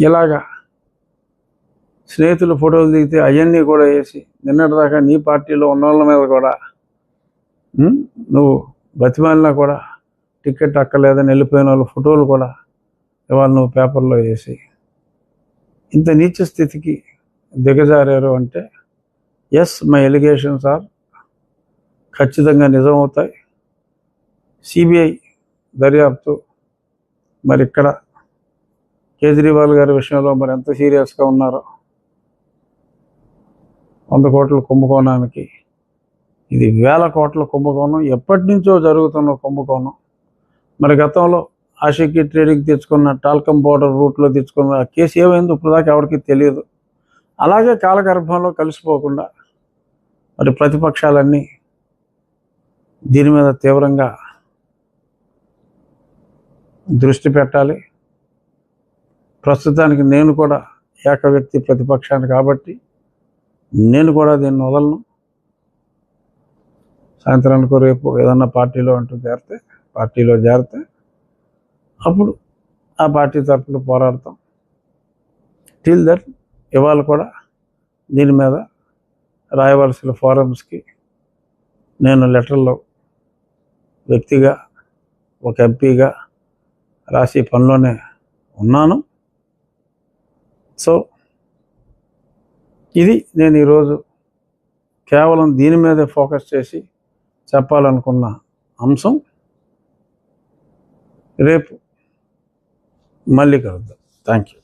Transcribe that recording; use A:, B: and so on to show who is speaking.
A: ఇలాగా స్నేహితులు ఫోటోలు దిగితే అవన్నీ కూడా వేసి నిన్నటిదాకా నీ పార్టీలో ఉన్న వాళ్ళ మీద కూడా నువ్వు బతిమాలినా కూడా టికెట్ అక్కర్లేదని వెళ్ళిపోయిన వాళ్ళ ఫోటోలు కూడా ఇవాళ నువ్వు పేపర్లో వేసి. ఇంత నీచ స్థితికి దిగజారారు అంటే ఎస్ మై ఎలిగేషన్స్ ఆర్ ఖచ్చితంగా నిజం అవుతాయి సిబిఐ దర్యాప్తు మరి ఇక్కడ కేజ్రీవాల్ గారి విషయంలో మరి ఎంత సీరియస్గా ఉన్నారో. వంద కోట్ల కుంభకోణానికి. ఇది వేల కోట్ల కుంభకోణం. ఎప్పటి నుంచో జరుగుతున్న కుంభకోణం. మరి గతంలో ఆషికి ట్రేడింగ్ తెచ్చుకున్న టాల్కమ్ బోర్డర్ రూట్లో తెచ్చుకున్న ఆ కేసు ఏమైందో ఇప్పటిదాకా ఎవరికి తెలియదు. అలాగే కాలగర్భంలో కలిసిపోకుండా మరి ప్రతిపక్షాలన్నీ దీని మీద తీవ్రంగా దృష్టి పెట్టాలి. ప్రస్తుతానికి నేను కూడా ఏక వ్యక్తి ప్రతిపక్షాన్ని కాబట్టి నేను కూడా దీన్ని వదలను. సాయంత్రానికి రేపు ఏదన్నా పార్టీలో అంటూ చేరితే పార్టీలో చేరితే అప్పుడు ఆ పార్టీ తరఫున పోరాడతాం. టిల్ దట్ ఇవాళ కూడా దీని మీద రాయవలసిన ఫారమ్స్కి నేను లెటర్లో వ్యక్తిగా ఒక ఎంపీగా రాసి పనిలోనే ఉన్నాను. సో ఇది నేను ఈరోజు కేవలం దీని మీదే ఫోకస్ చేసి చెప్పాలనుకున్న అంశం. రేపు మళ్ళీ కలుద్దాం. Thank you